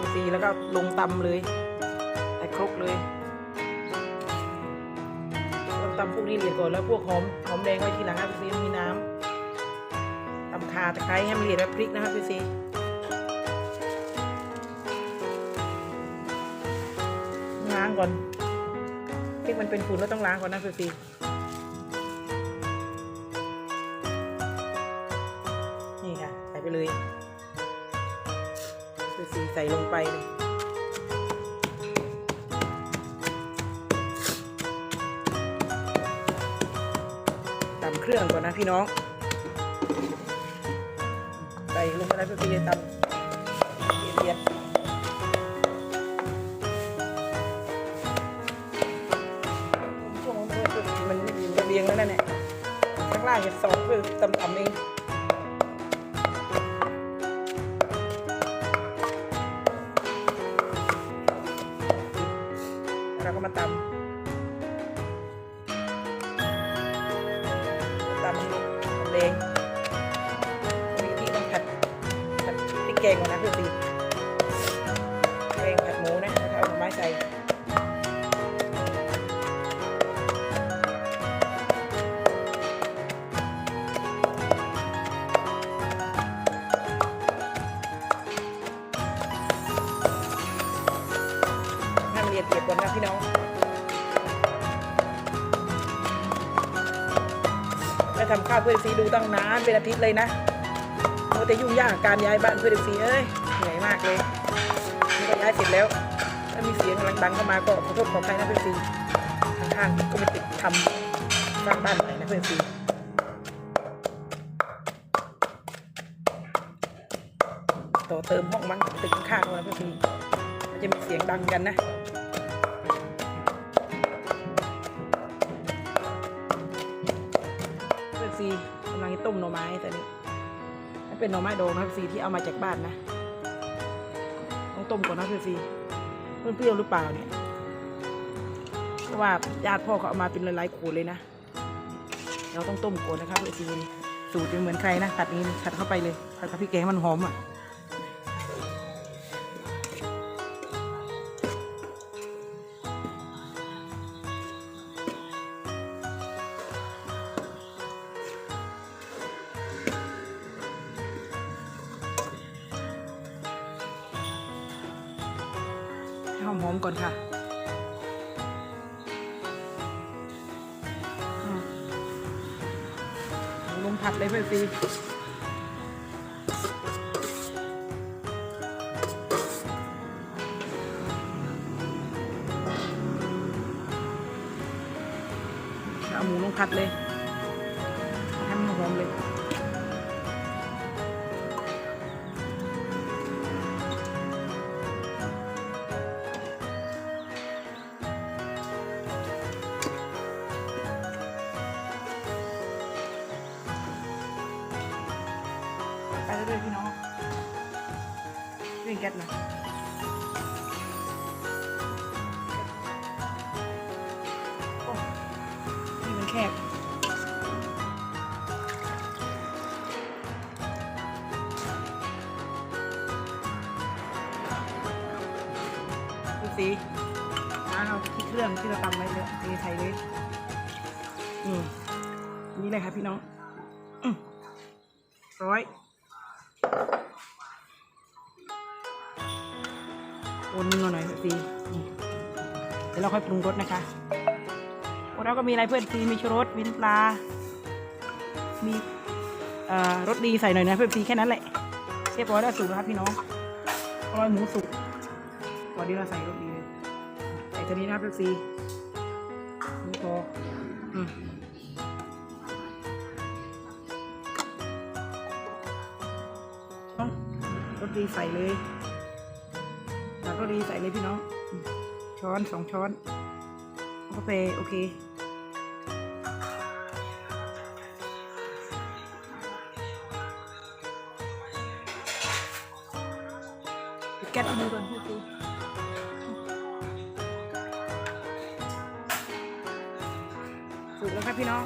ดูซีแล้วก็ลงตำเลยใส่ครกเลยต้องตำพวกนี้ละเอียดก่อนแล้วพวกหอมหอมแดงไว้ทีหลังครับดูซีมีน้ำตำคาตะไคร้ให้มันละเอียดแล้วพริกนะครับดูซีล้างก่อนพริกมันเป็นฝุ่นก็ต้องล้างก่อนนะดูซี สีใส่ลงไปเลยตำเครื่องก่อนนะพี่น้อง ใส่ลงไปแล้วพี่จะตำเอียดๆช่วงนี้มันอยู่ระเบียงแล้วนั่นแหละข้างล่างจะสองเพื่อตำๆเอง แกงก่อนนะพี่ตีแกงผัดหมูนะแล้วก็เอาไม้ใส่ให้มันละเอียดเอียดก่อนนะพี่น้องไปทำข้าวเพื่อนซีดูตั้งนานเป็นอาทิตย์เลยนะ แต่ยุ่งยากการย้ายบ้านเพื่อนซีเอ้ยเหนื่อยมากเลยนี่ก็ย้ายเสร็จแล้ว ถ้ามีเสียงกำลังดังเข้ามาก็ขอโทษขออภัยนะเพื่อนซีข้างๆก็ไม่ติดทำสร้างบ้านใหม่นะเพื่อนซีต่อเติมห้องมั้งตึกข้างๆนะเพื่อนซีมันจะมีเสียงดังกันนะเพื่อนซีกำลังต้มหน่อไม้แต่นี่ นเป็นหน่อไม้ดองนะพี่ซีที่เอามาจากบ้านนะต้องต้มก่อนนะเพื่อนซีเพื่อนเปรี้ยวหรือเปล่าเนี่ยเพราะว่าญาติพ่อเขาเอามาเป็นหลายๆขวดเลยนะ เราต้องต้มก่อนนะครับพี่ซีสูตรเป็นเหมือนใครนะผัดนี้ผัดเข้าไปเลยผัดกับพริกแกงให้มันหอมอะ ก่อนค่ะลงผัดเลยเพื่อนซีเอาหมูลงผัดเลย ให้มันหอมเลย ไปเรื่อยพี่น้องเร่งแก๊สหน่อยโอ้นี่มันแคบดูสิน้าเอาที่เครื่องที่เราตำไว้เลยเทใส่เลยอืมนี่เลยครับพี่น้องร้อย นนึงเอาหน่อยซีนี่เดี๋ยวเราค่อยปรุงรสนะคะพวกเราก็มีอะไรเพื่อนซีมีชูรสมีน้ำปลา มีเอ่อรสดีใส่หน่อยนะเพื่อนซีแค่นั้นแหละเรียบร้อยแล้วสุกแล้วครับพี่น้องอร่อยหมูสุกก่อนที่เราใส่รสดีใส่ตัวนี้นะเพื่อนซีนี่พออืมรสดีใส่เลย ก็ดีใส่เลยพี่น้อง ช้อนสองช้อนกาแฟโอเคแก๊สมือก่อนพี่ปูสุกแล้วครับพี่น้อง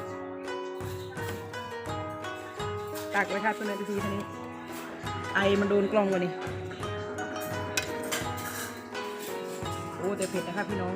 ตักไว้ค่ะตัวนี้ทีทีนี้ ไอมันโดนกล้องวะนี่ อ้แต่เผ็ดนะครับพี่น้อง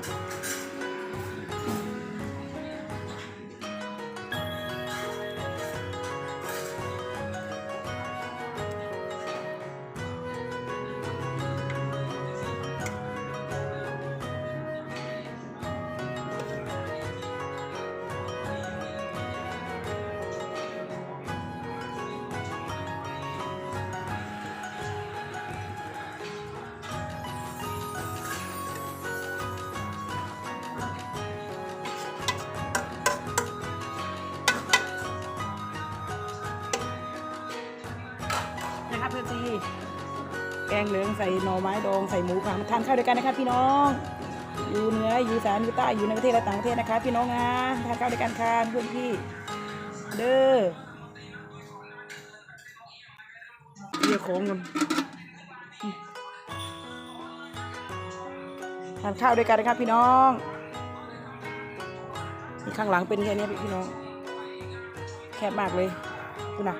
งเหลืองใส่หน่อไม้ดองใส่หมูค่ะมาทานข้าวด้วยกันนะครับพี่น้อง อยู่เหนืออยู่สานอยู่ใต้อยู่ในประเทศและต่างประเทศนะคะ พี่น้องนะทานข้าวด้วยกันค่ะเพื่อนพี่เด้อเรียกของกันทานข้าวด้วยกันนะครับพี่น้องข้างหลังเป็นแค่นี้พี่น้อง แคบมากเลยคุณนะ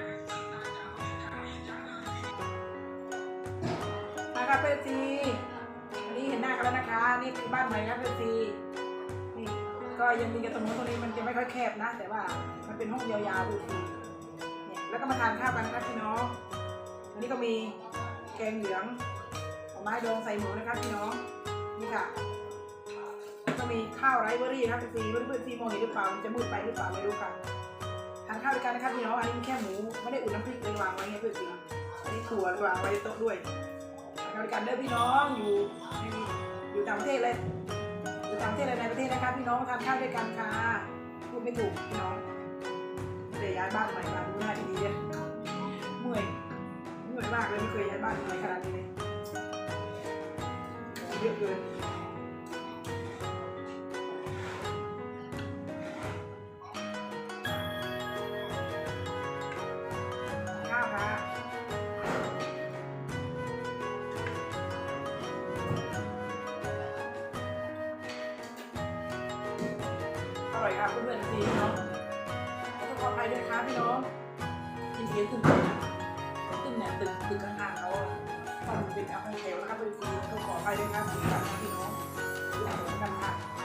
ครับเพื่อซีวันนี้เห็นหน้ากันแล้วนะคะ นี่คือบ้านใหม่ครับเพื่อซีนี่ก็ยังมีกระตรงนู้นตรงนี้มันจะไม่ค่อยแคบนะ แต่ว่ามันเป็นห้องยาวๆเพื่อซีเนี่ยแล้วก็มาทานข้าวกันนะครับพี่น้อง อันนี้ก็มีแกงเหลืองหน่อไม้ดองใส่หมูนะครับพี่น้อง นี่ค่ะแล้วก็มีข้าวไรซ์เบอรี่ครับเพื่อซีเพื่อนๆซีมองเห็นหรือเปล่ามันจะมืดไปหรือเปล่าไม่รู้ค่ะทานข้าวด้วยกันนะครับพี่น้องอันนี้แค่หมูไม่ได้อุ่นน้ำพริกเลยวางไว้ไงเพื่อนซีอันนี้ถั่ววางไว้โต๊ะด้วย บริกันเด้อพี่น้องอยู่อยู่ต่างประเทศเลยอยู่ต่างประเทศเลยในประเทศนะครับพี่น้องทานข้าวด้วยกันค่ะพูดไม่ถูกพี่น้องเดี๋ยวย้ายบ้านใหม่มาดูหน้าดีๆเลยเมื่อยเมื่อยมากเลยไม่เคยย้ายบ้านใหม่ขนาดนี้เลยเยอะเกิน อร่อยครับเพื่อนๆทีเนาะแล้วก็ขออภัยด้วยค่ะพี่น้องกินเสียงตึ้งตึ้งตึ้งเนี่ยตึงตึกข้างๆเขาอะตอนเป็นอาหารแถวนะคะเพื่อนทีก็ขออภัยด้วยครับที่กับพี่น้องที่อาหากันค่ะ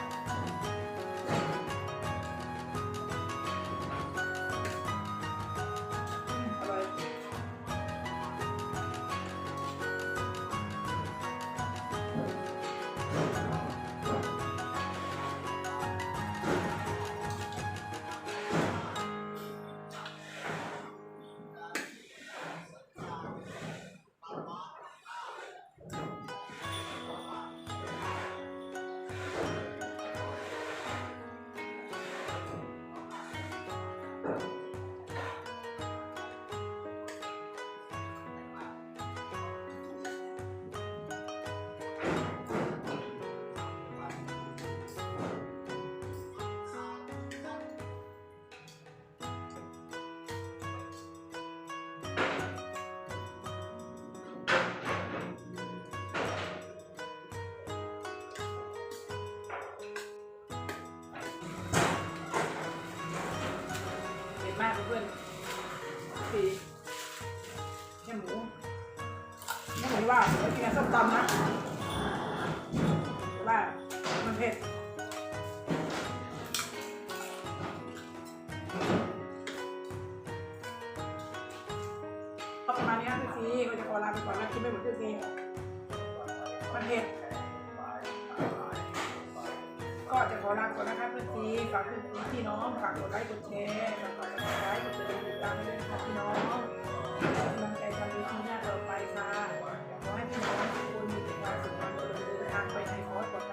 พื่อนๆทีแค่หมูไม่เหมือนว่าเรากินส้มตำนะแต่ว่ามันเผ็ดประมาณนี้นะพี่ซีก็จะขอลาไปก่อนนะคิดไม่เหมือนพี่ซีมันเผ็ด ก็จะขอลาก่อนนะคะเพื่อนทีฝากเพื่อนพี่น้องฝากกดไลค์กดแชร์ฝากกดไลค์กดติดตามด้วยค่ะพี่น้องกำลังใจทำดีที่หน้าเราไปค่ะขอให้พี่น้องทุกคนมีแต่ความสุขความเจริญเดินทางไปในคอร์สปลอดภัย